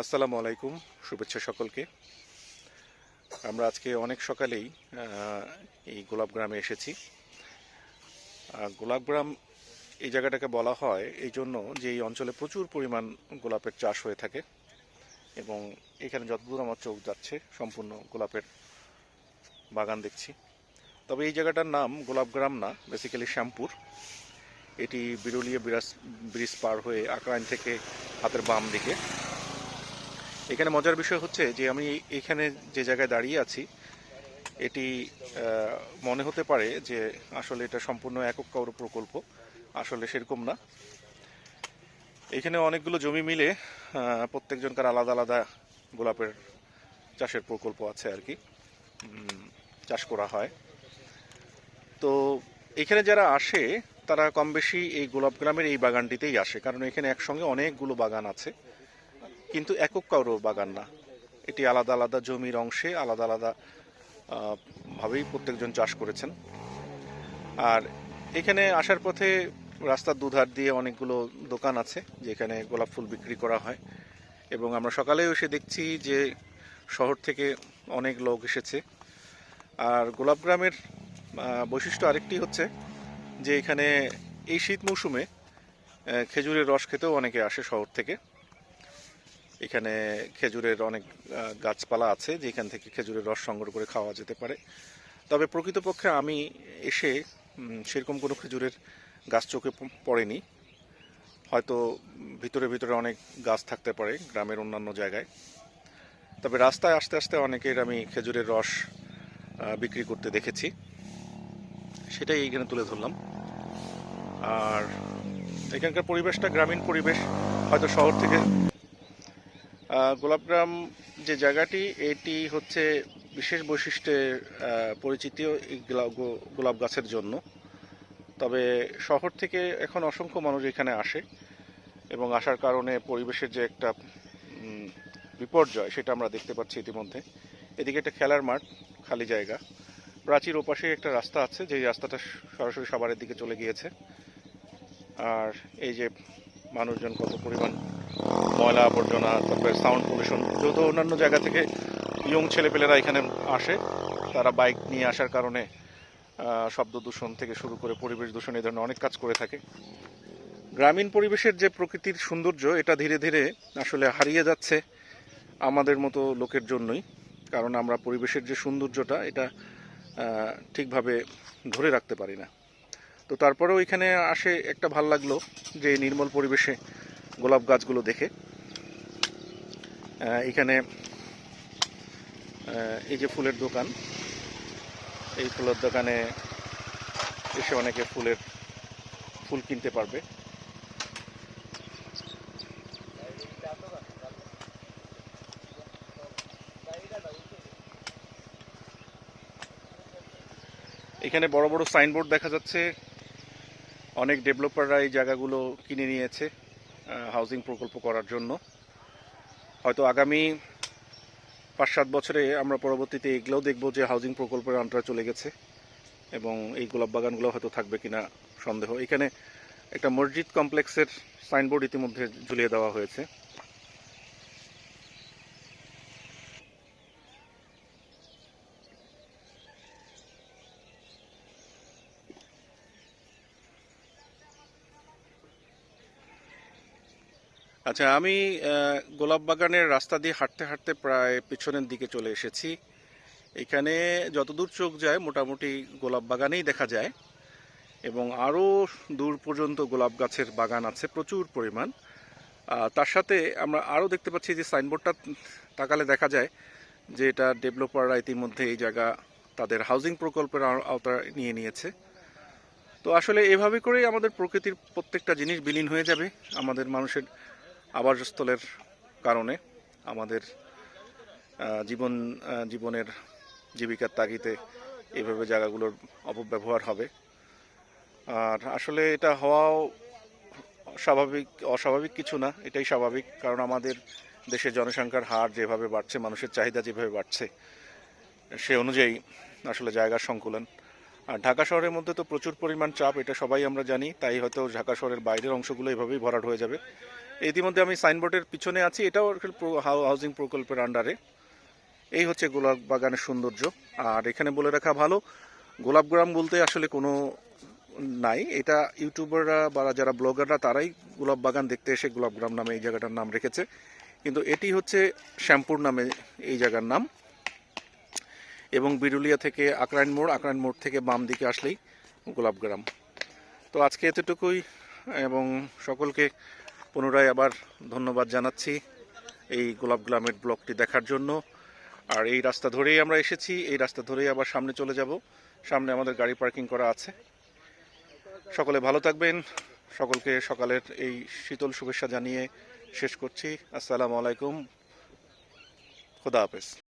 আসসালামু আলাইকুম, শুভেচ্ছা সকলকে। আমরা আজকে অনেক সকালেই এই গোলাপগ্রামে এসেছি। গোলাপগ্রাম এই জায়গাটাকে বলা হয় এই জন্য যে এই অঞ্চলে প্রচুর পরিমাণ গোলাপের চাষ হয়ে থাকে এবং এখানে যতদূর আমার চোখ যাচ্ছে, সম্পূর্ণ গোলাপের বাগান দেখছি। তবে এই জায়গাটার নাম গোলাপগ্রাম না বেসিক্যালি শ্যামপুর। এটি বিরুলিয়া বিরাজ, ব্রিজ পার হয়ে আকরাইন থেকে হাতের বাম দিকে। এখানে মজার বিষয় হচ্ছে যে আমি এখানে যে জায়গায় দাঁড়িয়ে আছি, এটি মনে হতে পারে যে আসলে এটা সম্পূর্ণ একক কাউর প্রকল্প আসলে সেরকম না। এখানে অনেকগুলো জমি মিলে প্রত্যেকজনকার আলাদা আলাদা গোলাপের চাষের প্রকল্প আছে আর কি চাষ করা হয়। তো এখানে যারা আসে, তারা কম বেশি এই গোলাপ গ্রামের এই বাগানটিতেই আসে, কারণ এখানে একসঙ্গে অনেকগুলো বাগান আছে। কিন্তু একক কারও বাগান না। এটি আলাদা আলাদা জমির অংশে আলাদা আলাদা ভাবেই প্রত্যেকজন চাষ করেছেন। আর এখানে আসার পথে রাস্তার দুধার দিয়ে অনেকগুলো দোকান আছে, যেখানে গোলাপ ফুল বিক্রি করা হয়। এবং আমরা সকালেও এসে দেখছি যে শহর থেকে অনেক লোক এসেছে। আর গোলাপ গ্রামের বৈশিষ্ট্য আরেকটি হচ্ছে যে এখানে এই শীত মৌসুমে খেজুরের রস খেতেও অনেকে আসে শহর থেকে। এখানে খেজুরের অনেক গাছপালা আছে, যেখান থেকে খেজুরের রস সংগ্রহ করে খাওয়া যেতে পারে। তবে প্রকৃতপক্ষে আমি এসে সেরকম কোনো খেজুরের গাছ চোখে পড়েনি। হয়তো ভিতরে ভিতরে অনেক গাছ থাকতে পারে গ্রামের অন্যান্য জায়গায়। তবে রাস্তায় আস্তে আস্তে অনেকের আমি খেজুরের রস বিক্রি করতে দেখেছি। সেটাই এখানে তুলে ধরলাম। আর এখানকার পরিবেশটা গ্রামীণ পরিবেশ, হয়তো শহর থেকে গোলাপগ্রাম যে জায়গাটি, এটি হচ্ছে বিশেষ বৈশিষ্ট্যে পরিচিত এই গোলাপ গাছের জন্য। তবে শহর থেকে এখন অসংখ্য মানুষ এখানে আসে এবং আসার কারণে পরিবেশের যে একটা বিপর্যয় সেটা আমরা দেখতে পাচ্ছি ইতিমধ্যে। এদিকে একটা খেলার মাঠ, খালি জায়গা। প্রাচীর ওপাশে একটা রাস্তা আছে যে রাস্তাটা সরাসরি সাভারের দিকে চলে গিয়েছে। আর এই যে মানুষজন কত পরিমাণ ময়লা আবর্জনা, তারপরে সাউন্ড পলিউশন যেহেতু অন্যান্য জায়গা থেকে ইয়ং ছেলেপেলেরা এখানে আসে, তারা বাইক নিয়ে আসার কারণে শব্দ দূষণ থেকে শুরু করে পরিবেশ দূষণ, এই ধরনের অনেক কাজ করে থাকে। গ্রামীণ পরিবেশের যে প্রকৃতির সৌন্দর্য, এটা ধীরে ধীরে আসলে হারিয়ে যাচ্ছে আমাদের মতো লোকের জন্যই, কারণ আমরা পরিবেশের যে সৌন্দর্যটা, এটা ঠিকভাবে ধরে রাখতে পারি না। তো তারপরেও এখানে আসে একটা ভালো লাগল যে নির্মল পরিবেশে গোলাপ গাছগুলো দেখে। এখানে এই যে ফুলের দোকান, এই ফুলের দোকানে এসে অনেকে ফুলের, ফুল কিনতে পারবে। এখানে বড় বড় সাইনবোর্ড দেখা যাচ্ছে। অনেক ডেভেলপাররা এই জায়গাগুলো কিনে নিয়েছে হাউজিং প্রকল্প করার জন্য। হয়তো আগামী পাঁচ সাত বছরে আমরা পরবর্তীতে এগুলোও দেখব যে হাউজিং প্রকল্পের আন্ডারে চলে গেছে এবং এই গোলাপ বাগানগুলো হয়তো থাকবে কিনা সন্দেহ। এখানে একটা মসজিদ কমপ্লেক্সের সাইনবোর্ড ইতিমধ্যে ঝুলিয়ে দেওয়া হয়েছে। আচ্ছা আমি গোলাপ বাগানের রাস্তা দিয়ে হাঁটতে হাঁটতে প্রায় পিছনের দিকে চলে এসেছি। এখানে যতদূর চোখ যায়, মোটামুটি গোলাপ বাগানেই দেখা যায় এবং আরও দূর পর্যন্ত গোলাপ গাছের বাগান আছে, প্রচুর পরিমাণ। তার সাথে আমরা আরও দেখতে পাচ্ছি যে সাইনবোর্ডটা তাকালে দেখা যায় যে এটা ডেভেলপাররা ইতিমধ্যে এই জায়গা তাদের হাউজিং প্রকল্পের আও- আওতায় নিয়ে নিয়েছে। তো আসলে এভাবে করেই আমাদের প্রকৃতির প্রত্যেকটা জিনিস বিলীন হয়ে যাবে, আমাদের মানুষের আবাসস্থলের কারণে আমাদের জীবন জীবনের জীবিকার তাগিদে এইভাবে জায়গাগুলোর অপব্যবহার হবে। আর আসলে এটা হওয়াও স্বাভাবিক, অস্বাভাবিক কিছু না, এটাই স্বাভাবিক। কারণ আমাদের দেশের জনসংখ্যার হার যেভাবে বাড়ছে, মানুষের চাহিদা যেভাবে বাড়ছে, সে অনুযায়ী আসলে জায়গার সংকুলন। আর ঢাকা শহরের মধ্যে তো প্রচুর পরিমাণ চাপ, এটা সবাই আমরা জানি, তাই হয়তো ঢাকা শহরের বাইরের অংশগুলো এভাবেই ভরাট হয়ে যাবে। ইতিমধ্যে আমি সাইনবোর্ডের পিছনে আছি। এটাও হাউ- হাউজিং প্রকল্পের আন্ডারে এই হচ্ছে গোলাপ বাগানের সৌন্দর্য। আর এখানে বলে রাখা ভালো গোলাপগ্রাম বলতে আসলে কোনো নাই। এটা ইউটিউবাররা বা যারা ব্লগাররা তারাই গোলাপ বাগান দেখতে এসে গোলাপগ্রাম নামে এই জায়গাটার নাম রেখেছে। কিন্তু এটি হচ্ছে শ্যামপুর নামে এই জায়গার নাম। এবং বিরুলিয়া থেকে আকরাইন মোড় আকরাইন মোড় থেকে বাম দিকে আসলেই গোলাপগ্রাম তো আজকে এতটুকুই, এবং সকলকে পুনরায় আবার ধন্যবাদ জানাচ্ছি এই গোলাপ গ্লামের ব্লকটি দেখার জন্য। আর এই রাস্তা ধরেই আমরা এসেছি, এই রাস্তা ধরেই আবার সামনে চলে যাব। সামনে আমাদের গাড়ি পার্কিং করা আছে। সকলে ভালো থাকবেন। সকলকে সকালের এই শীতল শুভেচ্ছা জানিয়ে শেষ করছি। আসসালামু আলাইকুম। খোদা হাফেজ।